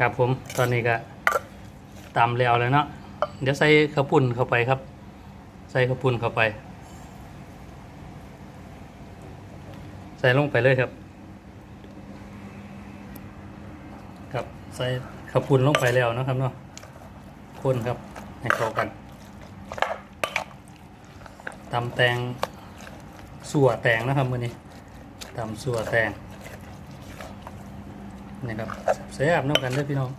ครับผมตอนนี้ก็ตำแล้วเลยเนาะเดี๋ยวใส่ข้าวปุ้นเข้าไปครับ ใส่ข้าวปุ้นเข้าไป ใส่ลงไปเลยครับ ครับใส่ข้าวปุ้นลงไปแล้วนะครับเนาะคนครับให้เข้ากันตำแตงสัวแตงนะครับมื้อนี้ตำสัวแตง นี่ครับเสียบน้ำกันด้อพี่น้อง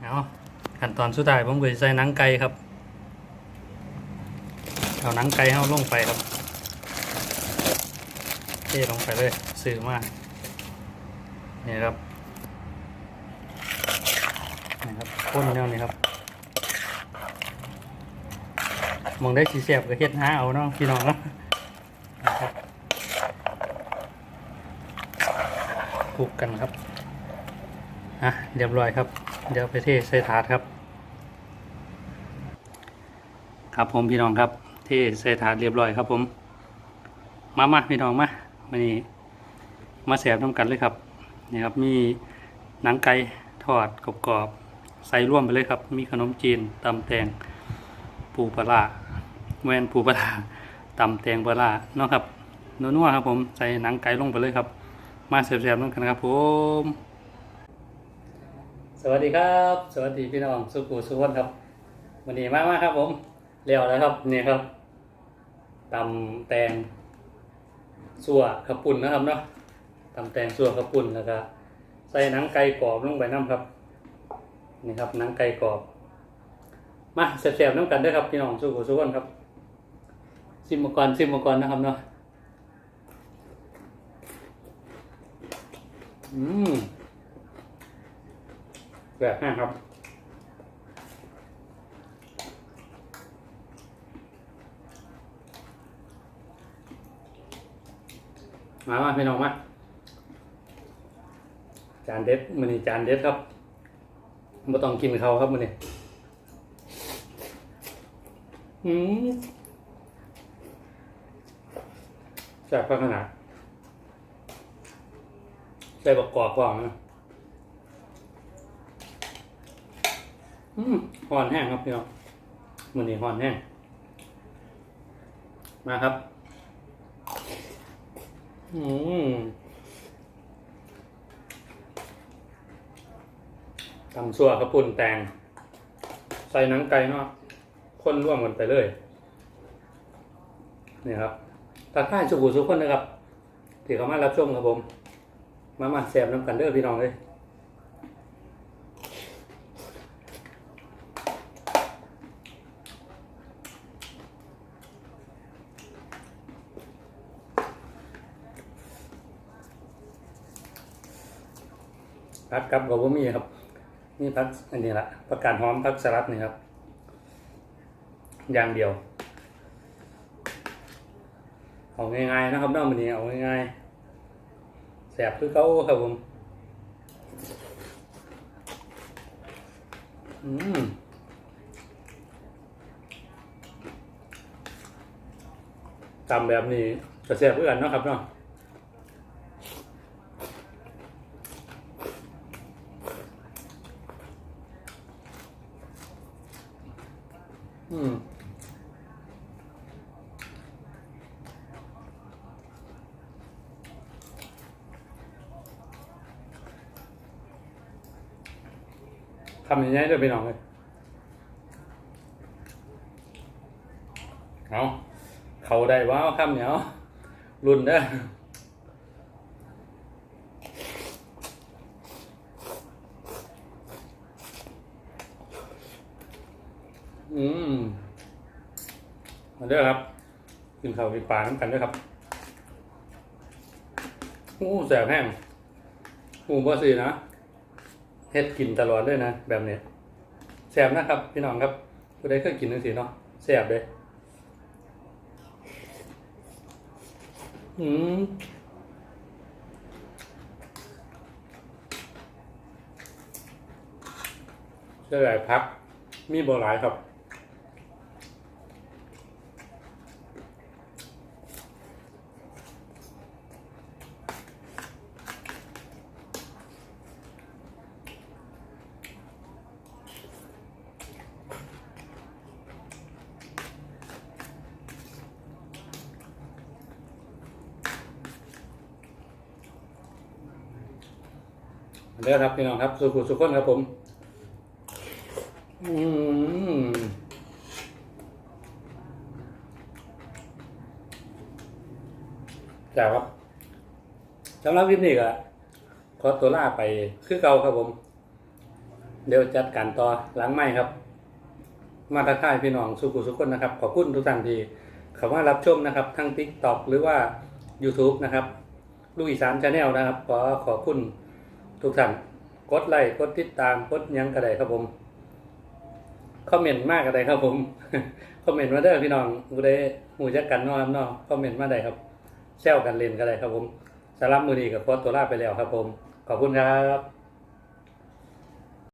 เอาขั้นตอนสุดท้ายผมก็จะใส่หนังไก่ครับเอาหนังไก่เข้าลงไปครับเทลงไปเลยซื้อมานี่ครับนี่ครับข้นแนวนี้ครับมองได้สีเสียบก็เฮ็ดหาเอาเนาะพี่น้องเนาะนะครับ คลุกกันครับอะเรียบร้อยครับ เดี๋ยวไปเทใส่ถาดครับ ครับผมพี่น้องครับ เทใส่ถาดเรียบร้อยครับผม มามาพี่น้องมาวันนี้มาแสบน้ำกันเลยครับนี่ครับมีหนังไก่ทอดกรอบๆใส่ร่วมไปเลยครับ มีขนมจีนตำแตงปูปลาแวนปูปลาร้าตำแตงปลาร้าเนาะครับนัวๆครับผมใส่หนังไก่ลงไปเลยครับ มาเสียบๆน้ำกันครับผมสวัสดีครับ สวัสดีพี่น้องสุกูสุวรรณครับวันนี้มากมากครับผมเลี้ยวแล้วครับนี่ครับตำแตงสัวขาวปุ่นนะครับเนาะตำแตงสัวขาวปุ่นแล้วก็ใส่หนังไก่กรอบลงไปน้ำครับนี่ครับหนังไก่กรอบ มาแซ่บๆน้ำกันด้วยครับพี่น้องสู้กับสู้กันครับซิมมก่อนซิมมก่อนนะครับเนาะ อืมแบบห้าครับ มามาพี่น้องมา จานเด็ดมันนี่จานเด็ดครับไม่ต้องกินเขาครับมันนี่อืมแซ่บขนาด ใส่บักกอกก่อนนะอืมหอนแห้งครับพี่น้องมันนี่หอนแห้ง มาครับ อืมตำซัวข้าวปุ้นแตง ใส่หนังไก่เนาะคนร่วมกันไปเลย นี่ครับทักทายสุขุสุขคนนะครับ ที่เขามารับชมครับผม มามาแสบน้ำกันเด้อพี่น้องเลยพักกับกับว่ามีครับนี่พักอันนี้ละประกาศหอมพักสลัดนี่ครับ อย่างเดียว เอาง่ายๆนะครับน้องมันนี้เอาง่ายๆ แสบคือเขาครับผม อืมตำแบบนี้จะแสบเพื่อนเนาะครับเนาะอืม ทำอย่างนี้เดี๋ยวไปน้องเลยเอาเขาได้ว่าคำเนี้ยรุ่นได้ออืมมาเด้อครับ กินข้าวกินปลาน้ำกันด้วยครับอู้แสบแห้งหูบ่สีนะ เฮ็ดกินตลอดด้วยนะ แบบเนี้ยแซ่บนะครับ พี่น้องครับผู้ใดเคยกินจังซี่เนาะแซ่บเลยอืมเชื่อหลายพัก มีบ่หลายครับ เด้อครับพี่น้องครับสุขุสุขคนครับผมอืมจ้าครับสำหรับคลิปนี้ก็ขอตัวลาไปคือเก่าครับผม เดี๋ยวจัดการต่อหลังไม่ครับ มาทักทายพี่น้องสุขุสุขคนนะครับ ขอบคุณทุกท่านที่เข้ามารับชมนะครับ ทั้ง t ิ k t o k หรือว่า YouTube นะครับลูกอีสานชาแนลนะครับ ขอขอบคุณ ทุกท่านกดไลค์กดติดตามกดยังกระไดครับผมคอมเมนต์มากกระไดครับผมคอมเมนต์มาเด้อพี่น้องกูได้หูจักกันนาะครับเนคอมเมนต์มาได้ครับแซวกันเล่นก็ไดครับผมสำหรับมือดีกับโคตตัวลาไปแล้วครับผม ขอบคุณครับ